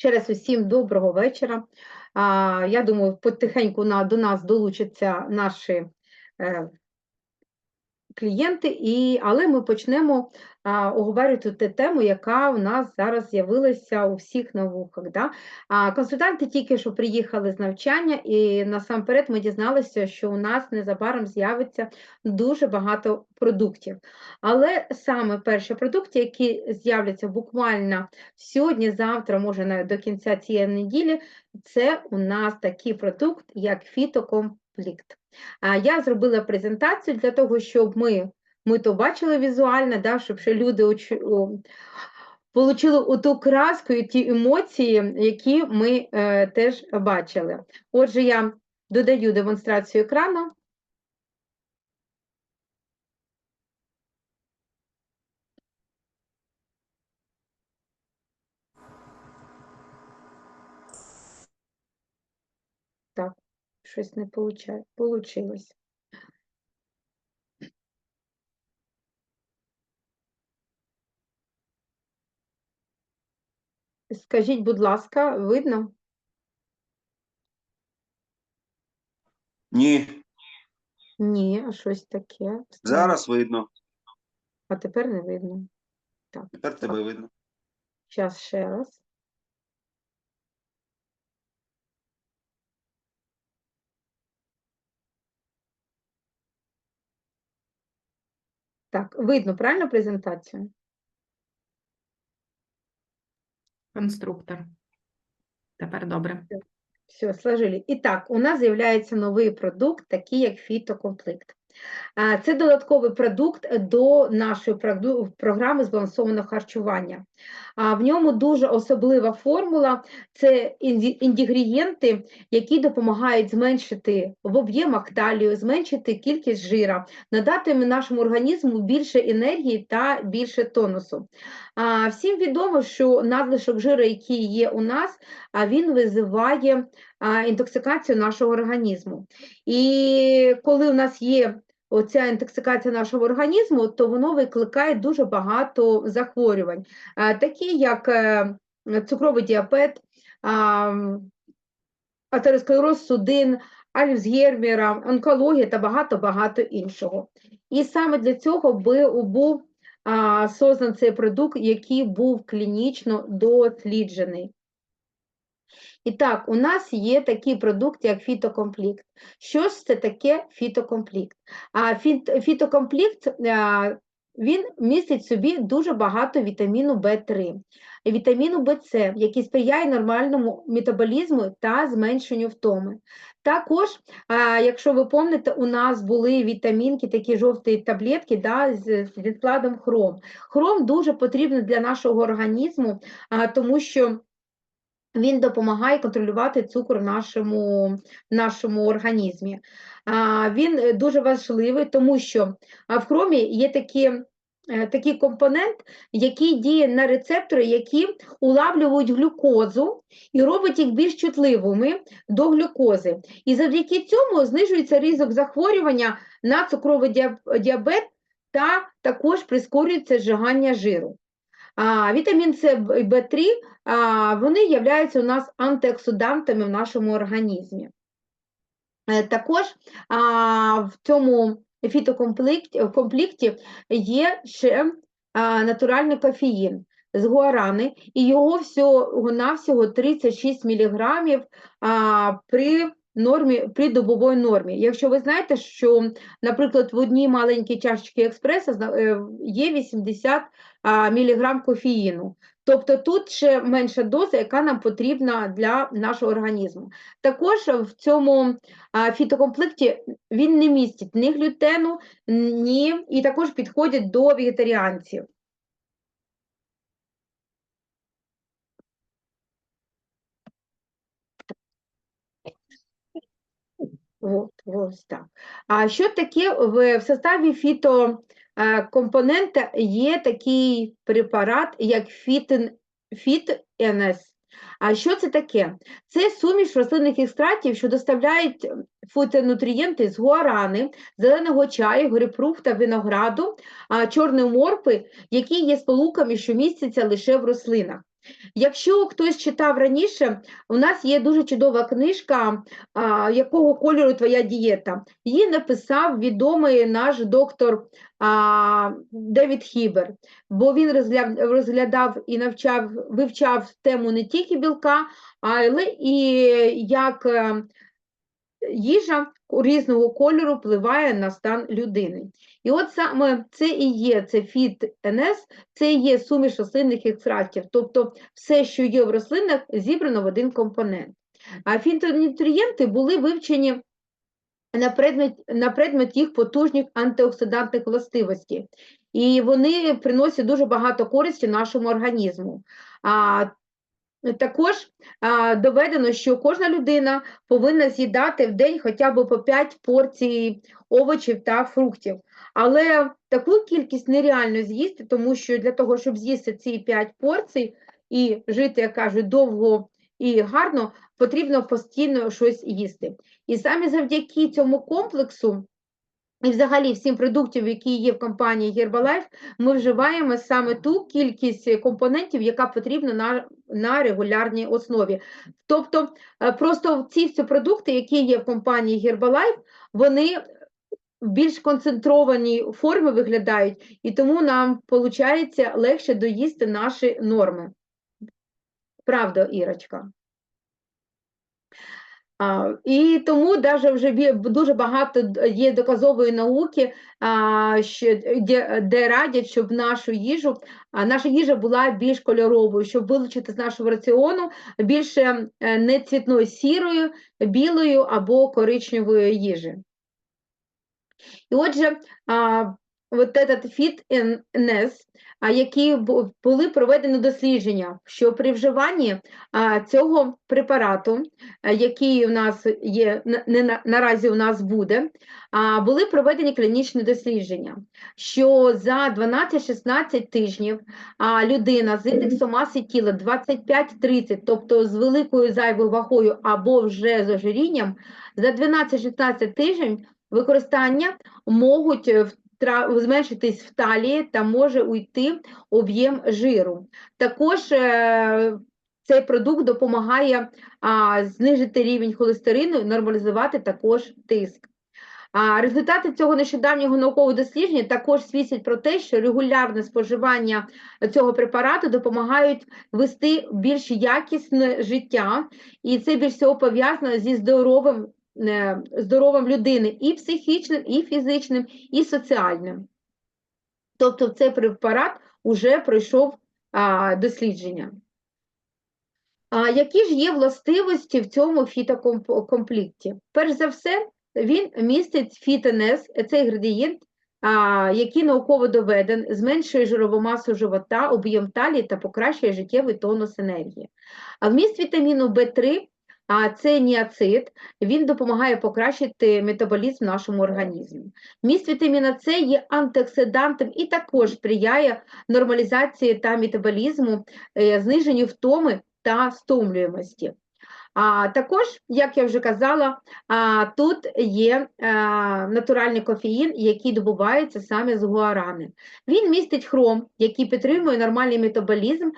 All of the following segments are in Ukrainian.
Ще раз усім доброго вечора. Я думаю, потихеньку до нас долучаться наші е, клієнти, і, але ми почнемо а, оговорювати ту тему, яка у нас зараз з'явилася у всіх науках. Да? А, консультанти тільки що приїхали з навчання, і насамперед ми дізналися, що у нас незабаром з'явиться дуже багато продуктів. Але саме перші продукти, які з'являться буквально сьогодні, завтра, може навіть до кінця цієї неділі, це у нас такий продукт, як фітокомплект. А, Я зробила презентацію для того, щоб ми, ми то бачили візуально, да, щоб люди отримали оту краску і ті емоції, які ми е, теж бачили. Отже, я додаю демонстрацію екрану. Так, щось не получа- получилось. Скажіть, будь ласка, видно? Ні, Ні, а щось таке. зараз видно. А тепер не видно. Тепер тебе видно. Зараз ще раз. Так, видно, правильно презентацію? Конструктор. Тепер добре. Все, сложили. І так, у нас з'являється новий продукт, такий як фітокомплект. Це додатковий продукт до нашої програми збалансованого харчування. В ньому дуже особлива формула це інгредієнти, які допомагають зменшити в об'ємах талію, зменшити кількість жира, надати нашому організму більше енергії та більше тонусу. Всім відомо, що надлишок жиру, який є у нас, він визиває інтоксикацію нашого організму. І коли у нас є оця інтоксикація нашого організму, то воно викликає дуже багато захворювань, такі як е, цукровий діабет, атеросклероз судин, Альцгеймера, онкологія та багато-багато іншого. І саме для цього був создан цей продукт, який був клінічно досліджений. І так, у нас є такий продукт, як фітокомплект. Що ж це таке фітокомплект? А фіт, фітокомплект а, він містить в собі дуже багато вітаміну В3, вітаміну ВС, який сприяє нормальному метаболізму та зменшенню втоми. Також, якщо ви пам'ятаєте, у нас були вітамінки, такі жовті таблетки да, з, відкладом хром. Хром дуже потрібен для нашого організму, тому що він допомагає контролювати цукор в нашому, нашому організмі. А, Він е, дуже важливий, тому що в хромі є такі, е, такий компонент, який діє на рецептори, які улавлюють глюкозу і робить їх більш чутливими до глюкози. І завдяки цьому знижується ризик захворювання на цукровий діабет та також прискорюється зжигання жиру. Вітамін С і В3 вони являються у нас антиоксидантами в нашому організмі. Е, Також в цьому фітокомплекті є ще натуральний кофеїн з гуарани, і його всього-навсього 36 мг при нормі, при добовій нормі. Якщо ви знаєте, що, наприклад, в одній маленькій чашечці експреса е, є 80 а, мг кофеїну. Тобто тут ще менша доза, яка нам потрібна для нашого організму. Також в цьому фітокомплекті він не містить ні глютену, ні, і також підходить до вегетаріанців. От, ось так. А що таке в, в составі фітокомпонента є такий препарат, як фітин, фіт-НС. А що це таке? Це суміш рослинних екстрактів, що доставляють фітонутрієнти з гуарани, зеленого чаю, грейпфрута, винограду, чорної морпи, які є сполуками, що містяться лише в рослинах. Якщо хтось читав раніше, у нас є дуже чудова книжка Якого кольору твоя дієта. Її написав відомий наш доктор Девід Хібер, бо він розглядав і навчав, вивчав тему не тільки білка, але і як е, їжа різного кольору впливає на стан людини. І от саме це і є це фіт-НС, це і є суміш рослинних екстрактів, тобто все, що є в рослинах, зібрано в один компонент. А фітонутрієнти були вивчені на предмет, на предмет їх потужних антиоксидантних властивостей. І вони приносять дуже багато користі нашому організму. А, також а, доведено, що кожна людина повинна з'їдати в день хоча б по 5 порцій овочів та фруктів. Але таку кількість нереально з'їсти, тому що для того, щоб з'їсти ці 5 порцій і жити, як кажуть, довго і гарно, потрібно постійно щось їсти. І саме завдяки цьому комплексу, і взагалі всім продуктам, які є в компанії Herbalife, ми вживаємо саме ту кількість компонентів, яка потрібна на, на регулярній основі. Тобто, е, просто ці всі продукти, які є в компанії Herbalife, вони в більш концентрованій формі виглядають, і тому нам виходить легше доїсти наші норми. Правда, Ірочка? А, і тому даже вже дуже багато є доказової науки, а, що, де, де радять, щоб нашу їжу, а, наша їжа була більш кольоровою, щоб вилучити з нашого раціону більше е, не цвітної сірою, білою або коричневої їжі. І отже, а, от этот а які бу- були проведені дослідження, що при вживанні цього препарату, який у нас є не на, наразі у нас буде, були проведені клінічні дослідження, що за 12-16 тижнів людина з індексом маси тіла 25-30, тобто з великою зайвою вагою або вже з ожирінням, за 12-16 тижнів використання можуть е, втра- зменшитись в талії та може уйти об'єм жиру. Також е, цей продукт допомагає знижити рівень холестерину і нормалізувати також тиск. Результати цього нещодавнього наукового дослідження також свідчать про те, що регулярне споживання цього препарату допомагають вести більш якісне життя, і це більш всього пов'язано зі здоровим е, здоров'ям людини і психічним, і фізичним, і соціальним. Тобто цей препарат вже пройшов дослідження. А які ж є властивості в цьому фітокомплекті? Перш за все, він містить фітонес, це інгредієнт, який науково доведен, зменшує жирову масу живота, об'єм талії та покращує життєвий тонус енергії. А вміст вітаміну В3 а це ніацид, він допомагає покращити метаболізм в нашому організмі. Міст вітаміна С є антиоксидантом і також сприяє нормалізації та метаболізму, е, зниженню втоми та стомлюємості. А також, як я вже казала, а, тут є а, натуральний кофеїн, який добувається саме з гуарани. Він містить хром, який підтримує нормальний метаболізм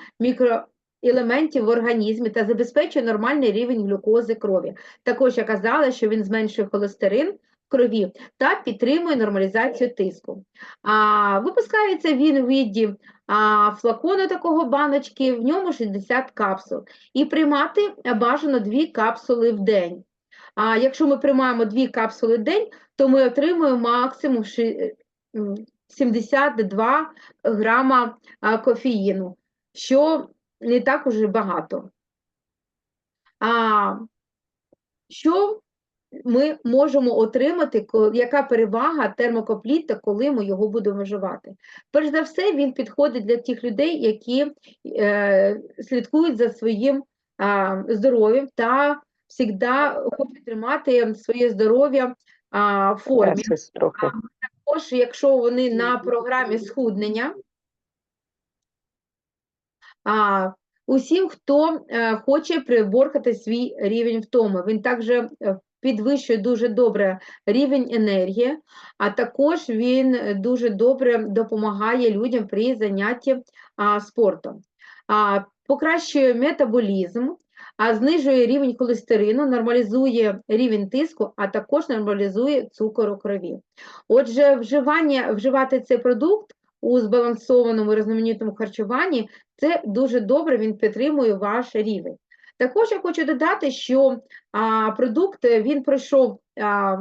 мікроелементів в організмі та забезпечує нормальний рівень глюкози крові. Також я казала, що він зменшує холестерин в крові та підтримує нормалізацію тиску. А, випускається він у віді а, флакону такого баночки, в ньому 60 капсул. І приймати бажано 2 капсули в день. А якщо ми приймаємо 2 капсули в день, то ми отримуємо максимум 72 грама кофеїну, що не так уже багато. А, що ми можемо отримати, яка перевага термокопліта, коли ми його будемо вживати. Перш за все, він підходить для тих людей, які е, слідкують за своїм а, здоров'ям та завжди хочуть тримати своє здоров'я в формі. Також, якщо вони на програмі схуднення, усім, хто е, хоче приборкати свій рівень втоми, він також е, підвищує дуже добре рівень енергії, а також він дуже добре допомагає людям при занятті спортом. покращує метаболізм, а знижує рівень холестерину, нормалізує рівень тиску, а також нормалізує цукор у крові. Отже, вживання, вживати цей продукт у збалансованому різноманітному харчуванні це дуже добре, він підтримує ваш рівень. Також я хочу додати, що а, продукт е, він пройшов а,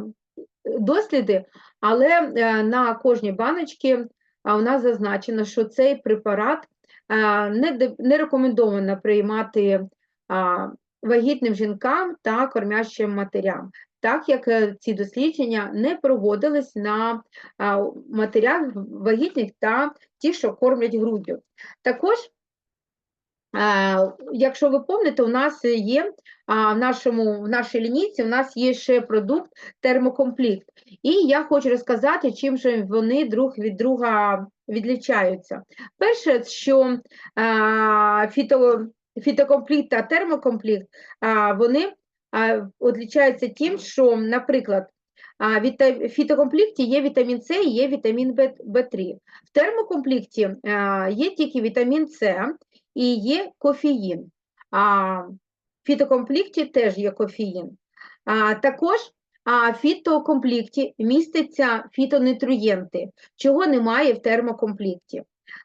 досліди, але е, на кожній баночці а, у нас зазначено, що цей препарат а, не, не рекомендовано приймати а, вагітним жінкам та кормящим матерям, так як е, ці дослідження не проводились на а, матерях вагітних та ті, що кормлять груддю. Також Якщо ви пам'ятаєте, у нас є в, нашому, в нашій лінійці у нас є ще продукт термокомплект. І я хочу розказати, чим же вони друг від друга відлічаються. Перше, що а, фіто, фітокомплект та термокомплект, а, вони відлічаються тим, що, наприклад, в фітокомплекті є вітамін С і є вітамін В3. В термокомплекті а, є тільки вітамін С, і є кофеїн. А в фітокомплекті теж є кофеїн. А, також а, в фітокомплекті містяться фітонутриєнти, чого немає в термокомплекті.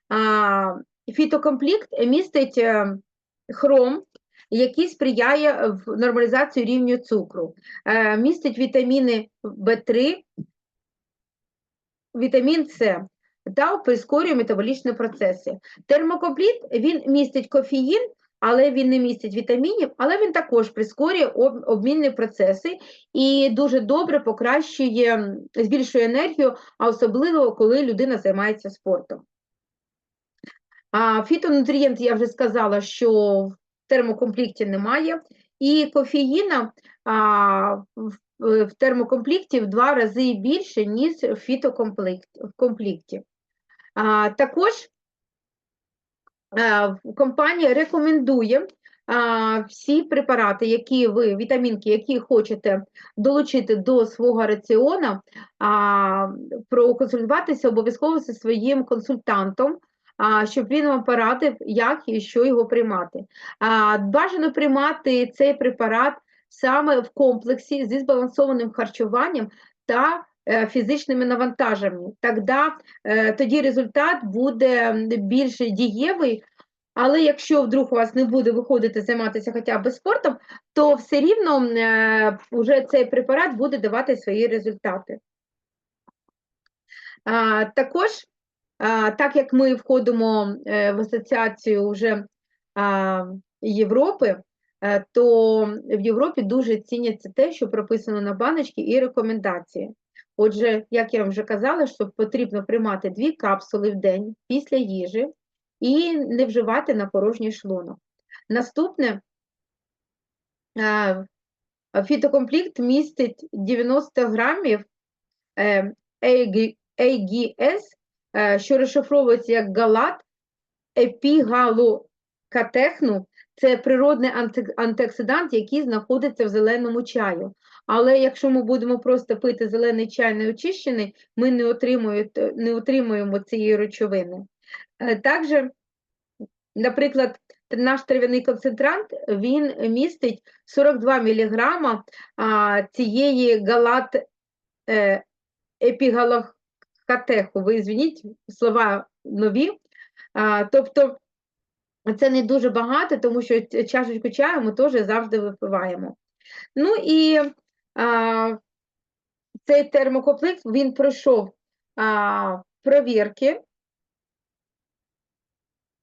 А, фітокомплект містить е, хром, який сприяє в нормалізації рівню цукру, Е, містить вітаміни В3, вітамін С та прискорює метаболічні процеси. Термокомплект він містить кофеїн, але він не містить вітамінів, але він також прискорює об- обмінні процеси і дуже добре покращує, збільшує енергію, а особливо коли людина займається спортом. А фітонутрієнти я вже сказала, що в термокомплекті немає, і кофеїна а, в, термокомплекті в два рази більше, ніж в фітокомплекті. Також компанія рекомендує всі препарати, які ви, вітамінки, які хочете долучити до свого раціону, проконсультуватися обов'язково зі своїм консультантом, щоб він вам порадив, як і що його приймати. Бажано приймати цей препарат саме в комплексі зі збалансованим харчуванням та е, фізичними навантаженнями. Е, тоді результат буде більш дієвий, але якщо вдруг у вас не буде виходити займатися хоча б спортом, то все рівно е, вже цей препарат буде давати свої результати. Також, так як ми входимо е, в асоціацію вже Європи, е, то в Європі дуже ціняться те, що прописано на баночці, і рекомендації. Отже, як я вам вже казала, що потрібно приймати дві капсули в день після їжі і не вживати на порожній шлунок. Наступне, е, фітокомплект містить 90 грамів е, AG AGS, е, що розшифровується як галат епігалокатехну. Це природний антиоксидант, який знаходиться в зеленому чаю. Але якщо ми будемо просто пити зелений чай неочищений, ми не отримуємо, не отримуємо цієї речовини. Е, Також, наприклад, наш трав'яний концентрант, він містить 42 мг цієї галат е, епігалокатеху. Ви звініть, слова нові. Тобто це не дуже багато, тому що чашечку чаю ми теж завжди випиваємо. Ну і цей термокомплект він пройшов а, провірки,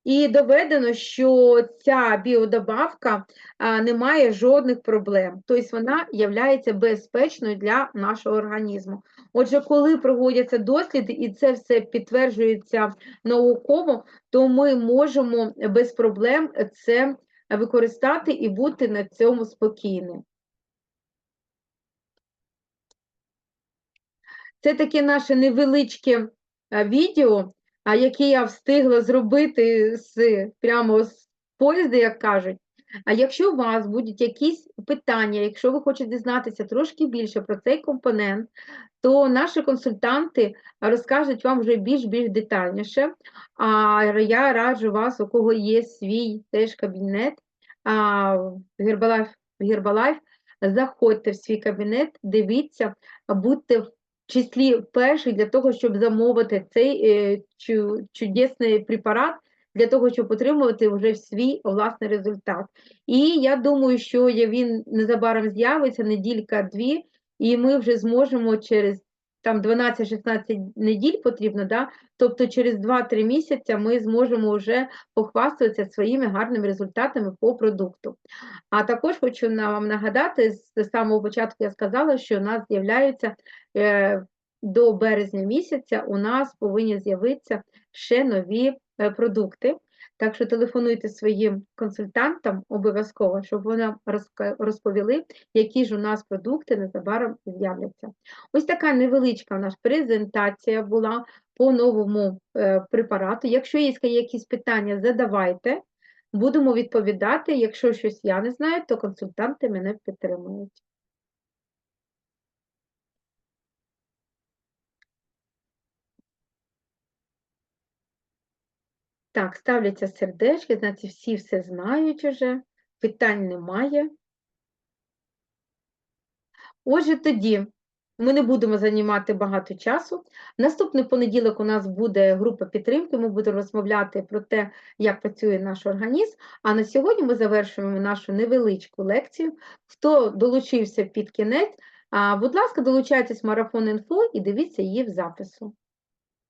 і доведено, що ця біодобавка а, не має жодних проблем. Тобто вона є безпечною для нашого організму. Отже, коли проводяться досліди і це все підтверджується науково, то ми можемо без проблем це використати і бути на цьому спокійним. Це таке наше невеличке е, відео, яке я встигла зробити з, прямо з поїзда, як кажуть. А якщо у вас будуть якісь питання, якщо ви хочете дізнатися трошки більше про цей компонент, то наші консультанти розкажуть вам вже більш-більш детальніше. А я раджу вас, у кого є свій теж кабінет в в заходьте в свій кабінет, дивіться, будьте в числі перші для того, щоб замовити цей е, чу- чудесний препарат, для того, щоб отримувати вже свій власний результат. І я думаю, що він незабаром з'явиться, неділька-дві, і ми вже зможемо через там 12-16 неділь потрібно, да? тобто через 2-3 місяці ми зможемо вже похвастатися своїми гарними результатами по продукту. А також хочу вам нагадати, з самого початку я сказала, що у нас з'являються до березня місяця, у нас повинні з'явитися ще нові е, продукти. Так що телефонуйте своїм консультантам обов'язково, щоб вони розповіли, які ж у нас продукти незабаром з'являться. Ось така невеличка у нас презентація була по новому е, препарату. Якщо є якісь питання, задавайте. Будемо відповідати. Якщо щось я не знаю, то консультанти мене підтримують. Так, ставляться сердечки, значить всі все знають уже, питань немає. Отже, тоді ми не будемо займати багато часу. Наступний понеділок у нас буде група підтримки, ми будемо розмовляти про те, як працює наш організм. А на сьогодні ми завершуємо нашу невеличку лекцію. Хто долучився під кінець, будь ласка, долучайтесь в марафон інфо і дивіться її в запису.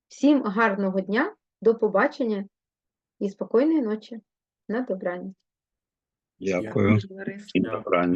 Всім гарного дня, до побачення і спокійної ночі. На добраніч. Дякую. Дякую. І добраніч.